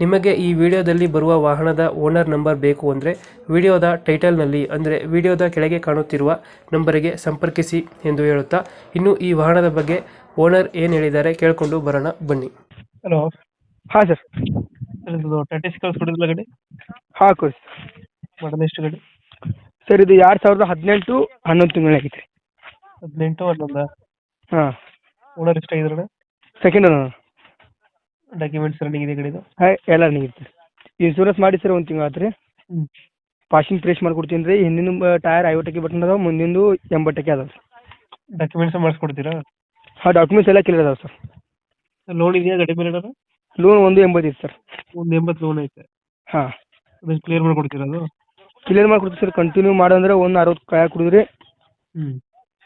ನಿಮಗೆ ಈ ವಿಡಿಯೋದಲ್ಲಿ ಬರುವ ವಾಹನದ ಓನರ್ ನಂಬರ್ ಬೇಕು ಅಂದರೆ ವಿಡಿಯೋದ ಟೈಟಲ್ನಲ್ಲಿ ಅಂದರೆ ವಿಡಿಯೋದ ಕೆಳಗೆ ಕಾಣುತ್ತಿರುವ ನಂಬರಿಗೆ ಸಂಪರ್ಕಿಸಿ ಎಂದು ಹೇಳುತ್ತಾ ಇನ್ನು ಈ ವಾಹನದ ಬಗ್ಗೆ ಓನರ್ ಏನು ಹೇಳಿದ್ದಾರೆ ಕೇಳಿಕೊಂಡು ಬರೋಣ ಬನ್ನಿ. ಹಲೋ. ಹಾಂ ಸರ್. ಕಳಿಸ್ಕೊಡಿದ್ಲ ಗಾಡಿ? ಹಾಂ ಕೊಡಿ. ಮಾಡಲ್ ಎಷ್ಟು ಗಡಿ? ಸರ್ ಇದು ಎರಡು ಸಾವಿರದ ಹದಿನೆಂಟು ಹನ್ನೊಂದು ತಿಂಗಳಾಗಿತ್ತು. ಹದಿನೆಂಟು ಹನ್ನೊಂದ? ಹಾಂ. ಓನರ್ ಎಷ್ಟಾಗಿದ್ರಣ ಸೆಕೆಂಡ್ ಡಾಕ್ಯುಮೆಂಟ್ಸ್ ರನ್ನಿಂಗ್ ಇದೆ ಗಾಡಿದು ಹಾಂ ಎಲ್ಲ ರನ್ನಿಂಗ್ ಇತ್ತು ಇನ್ಸೂರೆನ್ಸ್ ಮಾಡಿ ಸರ್ ಒಂದು ತಿಂಗಳು ಆತು ರೀ ಹ್ಞೂ ಪಾಸಿಂಗ್ ಫ್ರೆಶ್ ಮಾಡ್ಕೊಡ್ತೀನಿ ರೀ. ಹಿಂದಿನ ಟೈರ್ ಐವತ್ತಕ್ಕೆ ಬಟನ್ ಅದಾವೆ ಮುಂದಿಂದು ಎಂಬತ್ತಕ್ಕೆ ಅದಾವೆ ಸರ್. ಡಾಕ್ಯುಮೆಂಟ್ಸ್ ಮಾಡಿಸ್ಕೊಡ್ತೀರಾ? ಹಾಂ ಡಾಕ್ಯುಮೆಂಟ್ಸ್ ಎಲ್ಲ ಕ್ಲಿಯರ್ ಅದಾವೆ ಸರ್. ಲೋನ್ ಇದೆಯಾ ಗಾಡಿ ಮೇಲೆ ಏನಾರ ಲೋನ್ ಒಂದು ಎಂಬತ್ತು ಸರ್. ಒಂದು ಎಂಬತ್ತು ಲೋನ್ ಐತೆ. ಹಾಂ. ಅದನ್ನ ಕ್ಲಿಯರ್ ಮಾಡ್ಕೊಡ್ತೀರಾ ಅದು? ಕ್ಲಿಯರ್ ಮಾಡ್ಕೊಡ್ತೀವಿ ಸರ್. ಕಂಟಿನ್ಯೂ ಮಾಡಂದ್ರೆ ಒಂದು ಅರವತ್ತು ಕಾಯ ಕುಡಿದ್ರಿ. ಹ್ಞೂ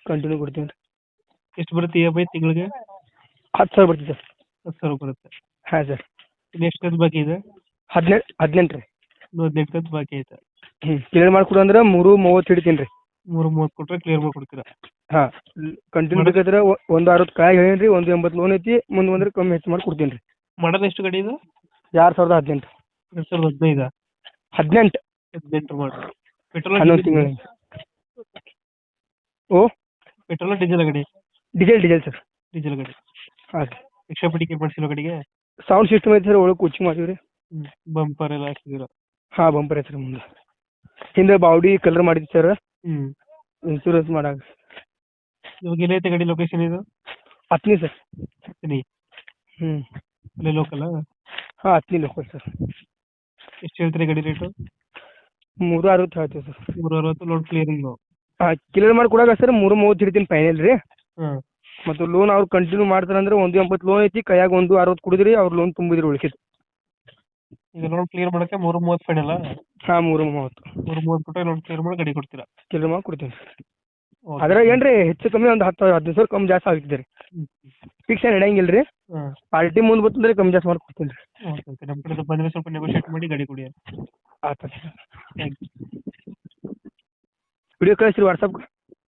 ಕಂಟಿನ್ಯೂ ಕೊಡ್ತೀನಿ ರೀ. ಎಷ್ಟು ಬರುತ್ತೆ ಇ ಎಂ ಐ ತಿಂಗಳಿಗೆ? ಹತ್ತು ಸಾವಿರ ಬರ್ತೀವಿ ಸರ್. ಹತ್ತು ಸಾವಿರ ಬರುತ್ತೆ. ಹಾಂ ಸರ್ ಎಷ್ಟು ಕಂತು ಬಾಕಿ ಇದೆ? ಹದಿನೆಂಟು ಹದಿನೆಂಟು ರೀ ಇನ್ನು ಹದಿನೆಂಟು ಕಂತು ಬಾಕಿ ಐತೆ. ಹ್ಞೂ ಕ್ಲಿಯರ್ ಮಾಡ್ಕೊಡು ಅಂದ್ರೆ ಮೂರು ಮೂವತ್ತು ಹಿಡಿತೀನಿ ರೀ. ಮೂರು ಮೂವತ್ತು ಕೊಟ್ಟರೆ ಕ್ಲಿಯರ್ ಮಾಡ್ಕೊಡ್ತೀರಾ? ಹಾ ಕಂಟಿನ್ಯೂ ಬೇಕಾದ್ರೆ ಒಂದು ಅರವತ್ತು ಕಾಯಿ ಹೇಳೀನಿ ರೀ ಒಂದು ಎಂಬತ್ತು ಲೋನ್ ಐತಿ ಮುಂದೆ ಬಂದ್ರೆ ಕಮ್ಮಿ ಹೆಚ್ಚು ಮಾಡಿ ಕೊಡ್ತೀನಿ ರೀ. ಮಾಡಲ್ ಎಷ್ಟು ಗಾಡಿ ಇದು? ಎರಡು ಸಾವಿರದ ಹದಿನೆಂಟು. ಎರಡು ಸಾವಿರದ ಹದಿನೈದು? ಹದಿನೆಂಟು. ಹದಿನೆಂಟು ಮಾಡಿರಿ ಪೆಟ್ರೋಲ್ ಹನ್ನೊಂದು ತಿಂಗಳು. ಓ? ಪೆಟ್ರೋಲ್ ಡೀಸೆಲ್ ಗಾಡಿ? ಡೀಸೆಲ್ ಡೀಸೆಲ್ ಸರ್ ಡೀಸೆಲ್ ಗಾಡಿ. ಹಾಂ ಸರ್ ಎಕ್ಸ್ಟ್ರಾ ಮಾಡಿಸಿರೋ ಗಾಡಿಗೆ? ಸೌಂಡ್ ಸಿಸ್ಟಮ್ ಐತೆ ಸರ್ ಒಳಗೆ ಕೋಚಿಂಗ್ ಮಾಡಿವಿ ರೀ ಬಂಪರ್ ಎಲ್ಲ ಹಾಕಿದ್ದೀರಾ ಹಾಂ ಬಂಪರ್ ಐತೆ ಸರ್ ಮುಂದೆ. ಹಿಂದೆ ಬಾಡಿ ಕಲರ್ ಮಾಡಿದ್ವಿ ಸರ್ ಹ್ಮ್. ಇನ್ಶೂರೆನ್ಸ್ ಮಾಡಾಕ ಇವಾಗ ಎಲ್ಲೈತೆ ಗಾಡಿ ಲೊಕೇಶನ್ ಇದು? ಹತ್ನಿ ಸರ್ ಹತ್ತಿನಿ ಹ್ಮ್. ಅಲ್ಲೇ ಲೋಕಲ್ ಹಾ ಹತ್ನಿ ಲೋಕಲ್ ಸರ್ ಎಷ್ಟು ಹೇಳ್ತೀರಿ ಗಾಡಿ ರೇಟು ಮೂರು ಅರವತ್ತು ಹೇಳ್ತೀವಿ ಸರ್ ಮೂರು ಅರವತ್ತು ಲೋಡ್ ಕ್ಲಿಯರಿಂಗ್ ಹಾಂ ಕ್ಲಿಯರ್ ಮಾಡಿ ಕೊಡಾಕ ಸರ್ ಮೂರು ಮೂವತ್ತು ಹಿಡಿತೀನಿ ಫೈನಲ್ ರೀ. ಹಾಂ. ಮತ್ತು ಲೋನ್ ಅವ್ರು ಕಂಟಿನ್ಯೂ ಮಾಡ್ತಾರೆ ಅಂದ್ರೆ ಒಂದು ಎಂಬತ್ತು ಲೋನ್ ಐತಿ ಕೈಯಾಗ ಒಂದು ಅರವತ್ತು ಕುಡಿದ್ರಿ ಅವ್ರ ಲೋನ್ ತುಂಬಿದ್ರಿ ಉಳಿಸಿದ್. ಇದು ಲೋನ್ ಕ್ಲಿಯರ್ ಮಾಡಕ್ಕೆ ಮೂರು ಮೂವತ್ತು ಅಲ್ಲ ಹಾ ಮೂರು ಮೂವತ್ತು. ಮೂರು ಮೂವತ್ತು ಕೊಟ್ಟರೆ ಲೋನ್ ಕ್ಲಿಯರ್ ಮಾಡಿ ಗಾಡಿ ಕೊಡ್ತೀರಾ? ಮಾಡಿ ಕೊಡ್ತೀನಿ. ಅದ್ರಾಗ ಏನ್ರಿ ಹೆಚ್ಚು ಕಮ್ಮಿ ಒಂದು ಹತ್ತು ಹದಿನೈದು ಸಾವಿರ ಕಮ್ಮಿ ಜಾಸ್ತಿ ಆಗ್ತಿದೆ ರೀ. ಫಿಕ್ಸ್ ಏನು ನಡೆಯಂಗಿಲ್ಲ ರೀ. ಹಾಂ. ಪಾರ್ಟಿ ಮುಂದೆ ಬರ್ತಂದ್ರೆ ಕಮ್ಮಿ ಜಾಸ್ತಿ ಮಾಡಿ ಕೊಡ್ತೀನಿ ರೀ. Okay okay. ನಮ್ಮ ಕಡೆ ಬಂದರೆ ಸ್ವಲ್ಪ ನೆಗೋಷಿಯೇಟ್ ಮಾಡಿ ಗಾಡಿ ಕೊಡಿ ಆಯ್ತು ಥ್ಯಾಂಕ್ ಯು ವಿಡಿಯೋ ಕಳಿಸ್ರಿ ವಾಟ್ಸಪ್